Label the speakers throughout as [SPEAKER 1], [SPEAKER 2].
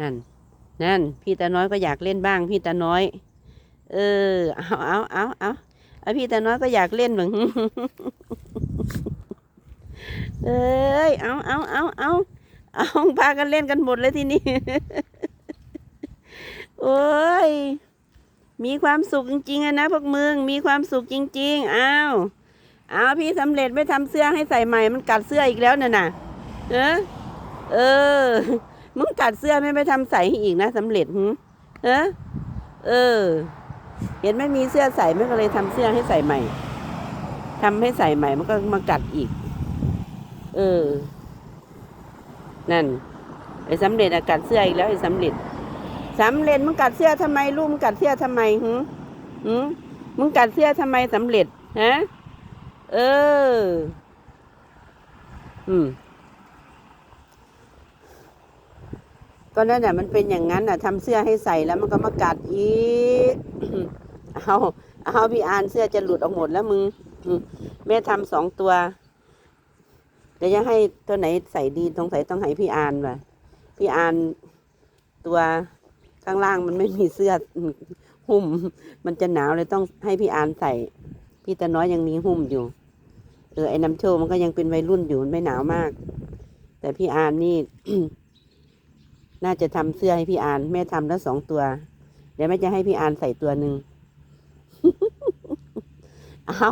[SPEAKER 1] นั่น นั่น พี่ตาน้อยก็อยากเล่นบ้าง พี่ตาน้อย เออ เอาเอาเอาเอาเอาพี่ตาน้อยก็อยากเล่นเหมือนเอ้ย เอาเอาเอาเอาเอาพากันเล่นกันหมดเลยทีนี้ โอ้ย มีความสุขจริงๆอะนะพวกมึง มีความสุขจริง ๆ อ้าวอ้าวพี่สำเร็จไม่ทำเสื้อให้ใส่ใหม่ มันกัดเสื้ออีกแล้วน่ะน่ะเออเออ มึงกัดเสื้อไม่ไปทำใส่ให้อีกนะสำเร็จหึเออเออ เห็นไม่มีเสื้อใส่ไม่ก็เลยทำเสื้อให้ใส่ใหม่ทำให้ใส่ใหม่มันก็มากัดอีก เออ นั่นไอ้สำเร็จอะกัดเสื้ออีกแล้วไอ้สำเร็จสำเร็จมึงกัดเสื้อทำไมลูกมึงกัดเสื้อทำไมหึหึมึงกัดเสื้อทำไมสำเร็จฮะเออ อืม ก็นั่นแหละมันเป็นอย่างนั้นน่ะทำเสื้อให้ใส่แล้วมันก็มากัดอีกเอาเอาพี่อานเสื้อจะหลุดออกหมดแล้วมึงแม่ทำสองตัวเดี๋ยวจะให้ตัวไหนใส่ดีสงสัยต้องให้พี่อานว่ะ พี่อานตัวข้างล่างมันไม่มีเสื้อหุ้ม มันจะหนาวเลยต้องให้พี่อานใส่ พี่ตาน้อยยังมีหุ้มอยู่เออไอ้น้ำโชว์มันก็ยังเป็นวัยรุ่นอยู่มันไม่หนาวมาก แต่พี่อานนี่ น่าจะทำเสื้อให้พี่อาน แม่ทำแล้วสองตัว เดี๋ยวแม่จะให้พี่อานใส่ตัวหนึ่งเอา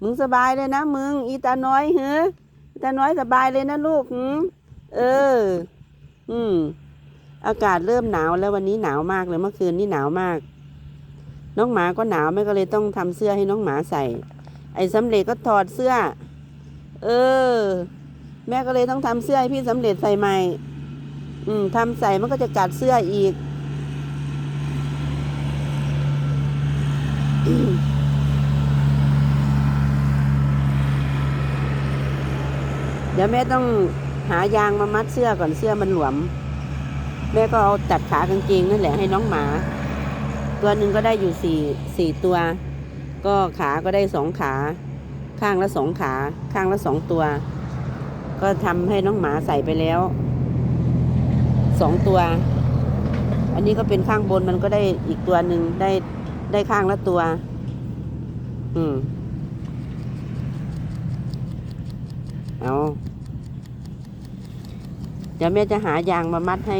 [SPEAKER 1] มึงสบายเลยนะมึง อีตาน้อยเฮ้อีตาน้อยสบายเลยนะลูกหืเออ อืม อากาศเริ่มหนาวแล้ววันนี้หนาวมากเลยเมื่อคืนนี่หนาวมาก น้องหมาก็หนาวแม่ก็เลยต้องทำเสื้อให้น้องหมาใส่ ไอ้สำเร็จก็ถอดเสื้อ เออ แม่ก็เลยต้องทำเสื้อให้พี่สำเร็จใส่ใหม่ อืมทำใส่มันก็จะกัดเสื้ออีกเดี๋ยวแม่ต้องหายางมามัดเสื้อก่อนเสื้อมันหลวม แม่ก็เอาตัดขากางเกงนั่นแหละให้น้องหมา ตัวหนึ่งก็ได้อยู่สี่สี่ตัว ก็ขาก็ได้สองขา ข้างละสองขา ข้างละสองตัว ก็ทำให้น้องหมาใส่ไปแล้ว สองตัว อันนี้ก็เป็นข้างบนมันก็ได้อีกตัวหนึ่งได้ได้ข้างละตัว อืม เอาเดี๋ยวแม่จะหายางมามัดให้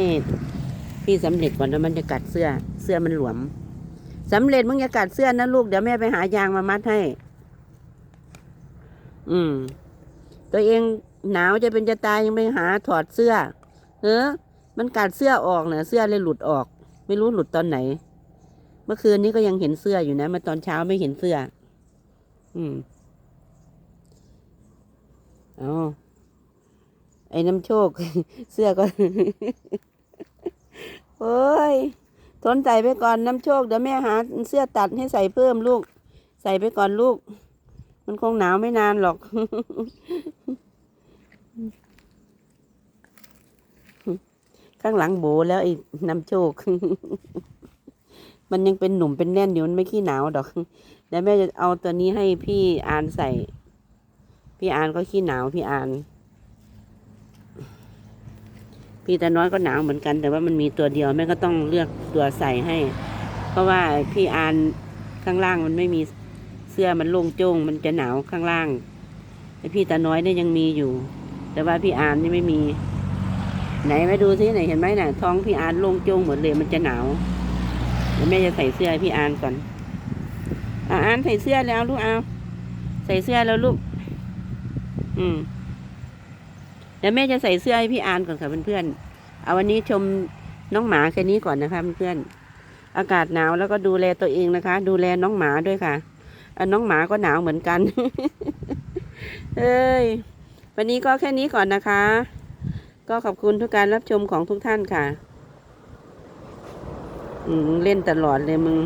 [SPEAKER 1] พี่สำเร็จก่อนแล้วมันจะกัดเสื้อ เสื้อมันหลวมสำเร็จมึงอย่ากัดเสื้อนะลูกเดี๋ยวแม่ไปหายางมามัดให้ อืม ตัวเองหนาวจะเป็นจะตายยังไปหาถอดเสื้อ เออ มันกัดเสื้อออกเนี่ยเสื้อเลยหลุดออก ไม่รู้หลุดตอนไหน เมื่อคืนนี้ก็ยังเห็นเสื้ออยู่นะมาตอนเช้าไม่เห็นเสื้อ อืมเอไอ้น้ำโชค เสื้อก็โอ้ยทนใส่ไปก่อนน้ำโชคเดี๋ยวแม่หาเสื้อตัดให้ใส่เพิ่มลูก ใส่ไปก่อนลูก มันคงหนาวไม่นานหรอก ข้างหลังโบแล้วไอ้น้ำโชค มันยังเป็นหนุ่มเป็นแน่นอยู่มันไม่ขี้หนาวดอกเดี๋ยวแม่จะเอาตัวนี้ให้พี่อานใส่ พี่อานก็ขี้หนาวพี่อาน พี่ตาน้อยก็หนาวเหมือนกัน แต่ว่ามันมีตัวเดียวแม่ก็ต้องเลือกตัวใส่ให้ เพราะว่าพี่อานข้างล่างมันไม่มีเสื้อมันโล่งโจ้งมันจะหนาวข้างล่างไอพี่ตาน้อยเนี่ยยังมีอยู่ แต่ว่าพี่อานนี่ไม่มี ไหนมาดูซิไหนเห็นไหมน่ะ ท้องพี่อานโล่งจ้งหมดเลยมันจะหนาวเดี๋ยวแม่จะใส่เสื้อให้พี่อานก่อนอาอานใส่เสื้อแล้วลูกเอาใส่เสื้อแล้วลูกอืมเดี๋ยวแม่จะใส่เสื้อให้พี่อานก่อนค่ะเพื่อนๆเอาวันนี้ชมน้องหมาแค่นี้ก่อนนะคะเพื่อนๆอากาศหนาวแล้วก็ดูแลตัวเองนะคะ ดูแลน้องหมาด้วยค่ะอะน้องหมาก็หนาวเหมือนกันเอ้ยวันนี้ก็แค่นี้ก่อนนะคะ ก็ขอบคุณทุกการรับชมของทุกท่านค่ะ อืม เล่นตลอดเลยมึง